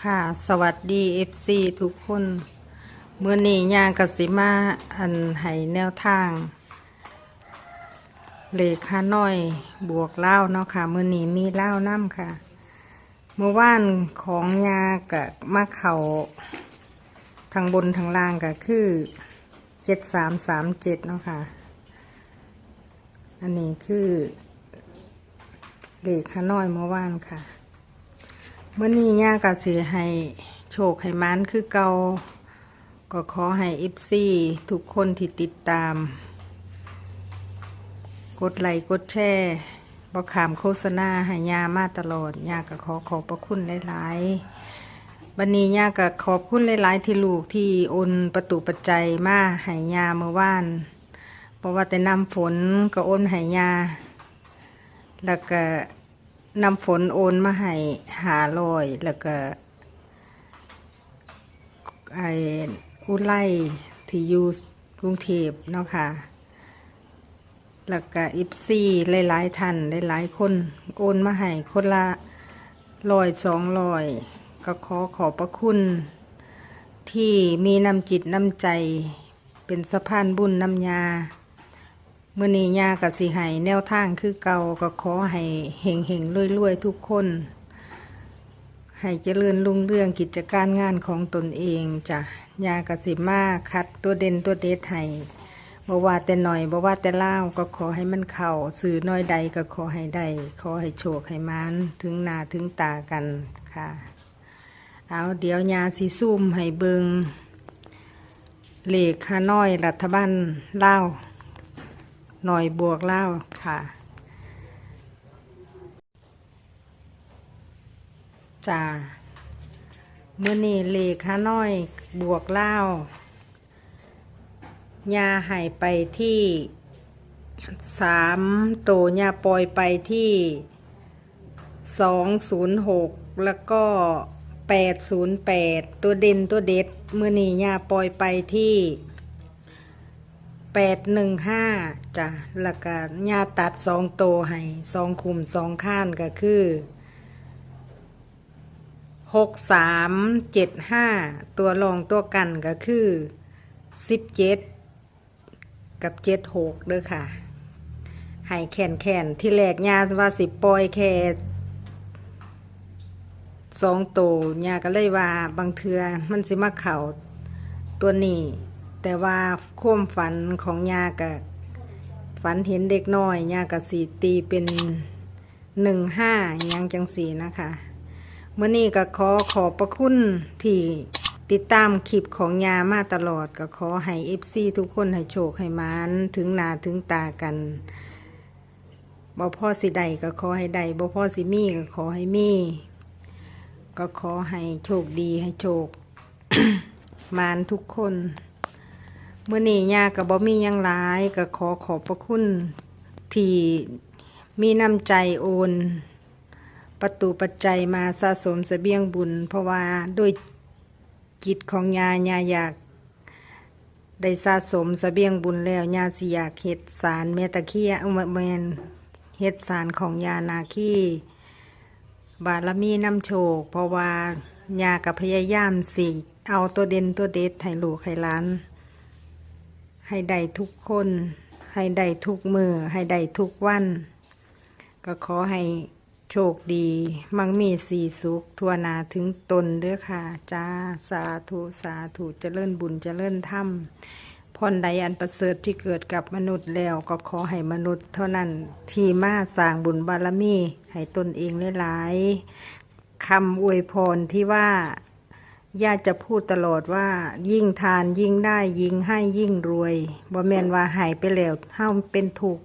ค่ะ สวัสดี FC ทุกคนเมื่อนี้ย่างกสิมาอันให้แนวทาง เลขาน้อยบวกเล่าเนาะค่ะเมื่อนี้มีเล่าน้ำค่ะ เมื่อว่านของยากับมาเขาทางบนทางล่างก็คือเจ็ดสามสามเจ็ดเนาะค่ะ อันนี้คือเลขาน้อยเมื่อว่านค่ะ มื่อนี้ย่าก็สิให้โชคให้มันคือเกาก็ขอให้อิฟซีทุกคนที่ติดตาม กดไลค์กดแชร์บอกขามโฆษณาให้ย่ามาตลอดย่าก็ขอขอบพระคุณหลายๆวันนี้ย่าก็ขอบคุณหลายๆที่ลูกที่โอนประตูปัจจัยมาให้ย่าเมื่อวานเพราะว่าแต่นำฝนก็โอนให้ย่าแล้วก็ นำฝนโอนมาให้หาลอยแล้วก็ไอ้อุไลที่อยู่กรุงเทพเนาะค่ะ แล้วก็อิฟซี่หลายๆท่านหลายๆคนโอนมาให้คนละลอยสองลอยก็ขอขอบพระคุณ ที่มีน้ำจิตน้ำใจเป็นสะพานบุญน้ำยา มื่อนี้ยากับสิให้แนวทางคือเก่าก็ขอให้เฮงเฮงรวยรวยๆทุกคน ให้เจริญรุ่งเรืองกิจการงานของตนเองจ้ะยากับสิมาคัดตัวเด่นตัวเด็ดให้บ่ว่าแต่หน่อยบ่ว่าแต่เล่าก็ขอให้มันเข่าสื่อน้อยใดก็ขอให้ได้ขอให้โชคให้มันถึงหนาถึงตากันค่ะ เอาเดี๋ยวยาสิซุ่มให้เบิงเหลขฮานอยรัฐบาลเล่า หน่อยบวกเล่าค่ะ จ้าเมื่อนี้เลขฮาน้อยบวกเล่ายาหายไปที่สามโตยาปล่อยไปที่สองศูนย์หกแล้วก็แปดศูนย์แปดตัวเด่นตัวเด็ดเมื่อนี้ยาปล่อยไปที่ แปดหนึ่งห้าจ้ะแล้วก็ญาตัดสองโตให้สองคุมสองข้านก็คือหกสามเจ็ดห้าตัวรองตัวกันก็คือสิบเจ็ดกับเจ็ดหกเด้อค่ะให้แขนแขนที่แรกญาว่าสิปล่อยแค่สองโตญาก็เลยว่าบางเทือมันสิมาเข่าตัวนี้ แต่ว่าความฝันของยากับฝันเห็นเด็กน้อยยากับสีตีเป็นหนึ่งห้ายังจังสีนะคะเมื่อนี้ก็ขอขอบประคุณที่ติดตามคลิปของยามาตลอดก็ขอให้เอฟซีทุกคนให้โชคให้มานถึงหนาถึงตากันบ่พ่อสิใดก็ขอให้ใดบ่พ่อสิมีก็ขอให้มีก็ขอให้โชคดีให้โชค มานทุกคน เมื่อนี้ยากับบ่มียังหลายก็ขอขอบพระคุณที่มีน้ำใจโอน ประตูปัจจัยมาสะสมเสบียงบุญ เพราะว่าด้วยจิตของยายาอยากได้สะสมเสบียงบุญแล้วยาสิอยากเฮ็ดสารเมตะเคียอมแมนเฮ็ดสารของยานาคีบารมีน้ำโชค เพราะว่ายากับพยายามสิเอาตัวเด่นตัวเด็ดให้ลูกให้ล้าน ให้ได้ทุกคน ให้ได้ทุกมือ ให้ได้ทุกวัน ก็ขอให้โชคดี มั่งมีสีสุข ทั่วนาถึงตนเด้อค่ะ จ้า สาธุ สาธุเจริญบุญเจริญธรรมพรใดอันประเสริฐที่เกิดกับมนุษย์แล้วก็ขอให้มนุษย์เท่านั้นที่มาสร้างบุญบารมี ให้ตนเองหลายๆคำอวยพรที่ว่า ญาติจะพูดตลอดว่า ยิ่งทานยิ่งได้ยิ่งให้ยิ่งรวยบ่แมนว่าหายไปแล้วเฮาเป็นถูก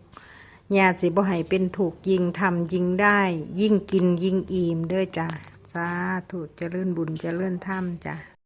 ญาติสิบ่ให้เป็นถูกยิ่งทำยิ่งได้ ยิ่งกินยิ่งอิ่มเด้อจ้ะสาธุเจริญบุญเจริญธรรมจ้ะ